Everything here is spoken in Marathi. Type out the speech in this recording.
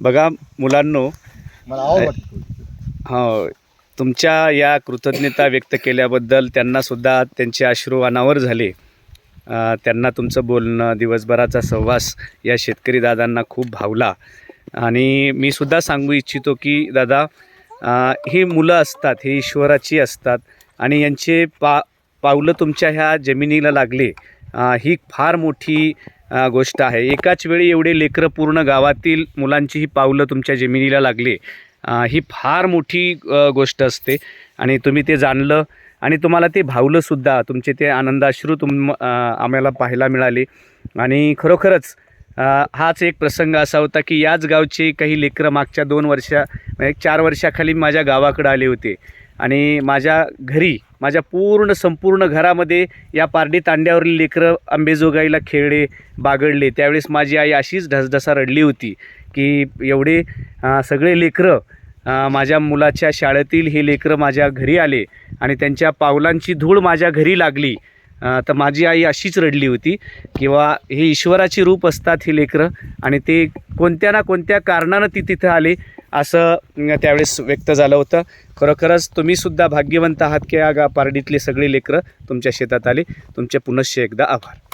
बघा मुलांनो हो तुमच्या या कृतज्ञता व्यक्त केल्याबद्दल त्यांनासुद्धा त्यांचे अश्रू अनावर झाले त्यांना तुमचं बोलणं दिवसभराचा सहवास या शेतकरी दादांना खूप भावला. आणि मी सुद्धा सांगू इच्छितो की दादा ही मुलं असतात ही ईश्वराची असतात आणि यांचे पा पावलं तुमच्या ह्या जमिनीला लागले. ही फार मोठी गोष्ट आहे. एकाच वेळी एवढे लेकरं पूर्ण गावातील मुलांची ही पावलं तुमच्या जमिनीला लागली. ही फार मोठी गोष्ट असते. आणि तुम्ही ते जाणलं आणि तुम्हाला ते भावलंसुद्धा तुमचे ते आनंदाश्रू तुम आम्हाला पाहायला मिळाले. आणि खरोखरच हाच एक प्रसंग असा होता की याच गावचे काही लेकरं मागच्या दोन वर्षा म्हणजे चार वर्षाखाली माझ्या गावाकडं आले होते. आणि माझ्या घरी माझ्या पूर्ण संपूर्ण घरामध्ये या पारडी तांड्यावरील लेकरं आंबेजोगाईला खेळले बागडले. त्यावेळेस माझी आई अशीच ढसढसा रडली होती की एवढे सगळे लेकरं माझ्या मुलाच्या शाळेतील हे लेकरं माझ्या घरी आले आणि त्यांच्या पावलांची धूळ माझ्या घरी लागली. तर माझी आई अशीच रडली होती किंवा हे ईश्वराची रूप असतात ही लेकरं आणि ते कोणत्या ना कोणत्या कारणानं ती तिथं आले असं त्यावेळेस व्यक्त झालं होतं. खरोखरच तुम्हीसुद्धा भाग्यवंत आहात की या गा पारडीतले सगळी लेकरं तुमच्या शेतात आली. तुमचे पुनश्च एकदा आभार.